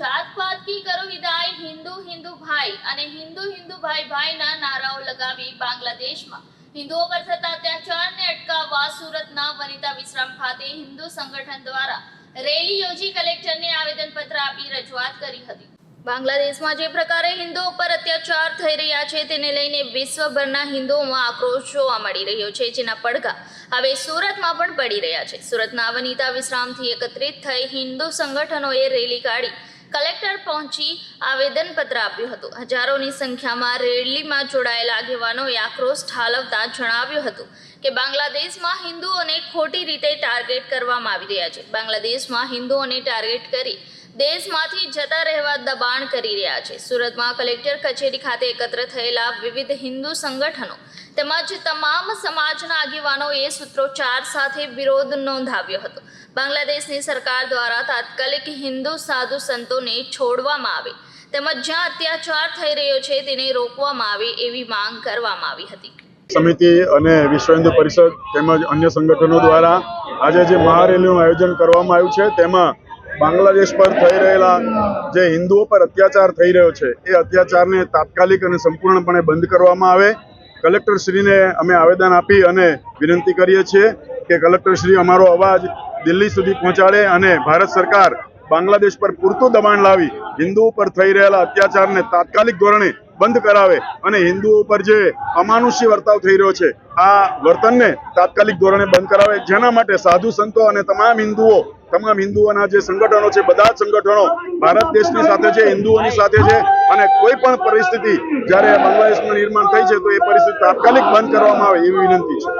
જાત પાત કી કરો વિદાય હિન્દુ હિન્દુ ભાઈ અને હિન્દુ હિન્દુ ભાઈ ભાઈના નારાઓ લગાવી બાંગ્લાદેશમાં. હિન્દુઓ પર થતા અત્યાચારને અટકાવવા સુરતના વનિતા વિશ્રામ ખાતે હિન્દુ સંગઠન દ્વારા રેલી યોજી કલેક્ટરને આવેદનપત્ર આપી રજૂઆત કરી હતી. બાંગ્લાદેશમાં જે પ્રકારે હિન્દુઓ પર અત્યાચાર થઈ રહ્યા છે તેને લઈને વિશ્વભરના હિન્દુઓમાં આક્રોશ જોવા મળી રહ્યો છે, જેના પડઘા હવે સુરતમાં પણ પડી રહ્યા છે. સુરતના વનિતા વિશ્રામથી એકત્રિત થઈ હિન્દુ સંગઠનોએ રેલી કાઢી કલેક્ટર પહોંચી આવેદનપત્ર આપ્યું હતું. હજારોની સંખ્યામાં રેલીમાં જોડાયેલા આગેવાનોએ આક્રોશ ઠાલવતા જણાવ્યું હતું કે બાંગ્લાદેશમાં હિન્દુઓને ખોટી રીતે ટાર્ગેટ કરવામાં આવી રહ્યા છે. બાંગ્લાદેશમાં હિન્દુઓને ટાર્ગેટ કરી દેશમાંથી જતા રહેવા દબાણ કરી રહ્યા છે. સુરતમાં કલેક્ટર કચેરી ખાતે એકત્ર થયેલા વિવિધ હિન્દુ સંગઠનો તેમજ તમામ સમાજના આગેવાનોએ સૂત્રોચ્ચાર સાથે વિરોધ નોંધાવ્યો હતો. બાંગ્લાદેશની સરકાર દ્વારા તાત્કાલિક હિન્દુ સાધુ સંતોને છોડવામાં આવે તેમજ જ્યાં અત્યાચાર થઈ રહ્યો છે તેને રોકવામાં આવે એવી માંગ કરવામાં આવી હતી. સમિતિ અને વિશ્વ હિન્દુ પરિષદ તેમજ અન્ય સંગઠનો દ્વારા આજે જે મહારેલીનું આયોજન કરવામાં આવ્યું છે, તેમાં બાંગ્લાદેશ પર થઈ રહેલા જે હિન્દુઓ પર અત્યાચાર થઈ રહ્યો છે, એ અત્યાચારને તાત્કાલિક અને સંપૂર્ણપણે બંધ કરવામાં આવે. કલેક્ટરશ્રીને અમે આવેદન આપી અને વિનંતી કરીએ છીએ કે કલેક્ટર શ્રી અમારો અવાજ દિલ્હી સુધી પહોંચાડે અને ભારત સરકાર બાંગ્લાદેશ પર પૂરતું દબાણ લાવી હિન્દુઓ પર થઈ રહેલા અત્યાચારને તાત્કાલિક ધોરણે બંધ કરાવે અને હિન્દુઓ પર જે અમાનુષી વર્તાવ થઈ રહ્યો છે, આ વર્તનને તાત્કાલિક ધોરણે બંધ કરાવે. જેના માટે સાધુ સંતો અને તમામ હિન્દુઓ, તમામ હિન્દુઓના જે સંગઠનો છે, બધા જ સંગઠનો ભારત દેશની સાથે છે, હિન્દુઓની સાથે છે અને કોઈ પણ પરિસ્થિતિ જ્યારે બાંગ્લાદેશમાં નિર્માણ થઈ છે, તો એ પરિસ્થિતિ તાત્કાલિક બંધ કરવામાં આવે એવી વિનંતી છે.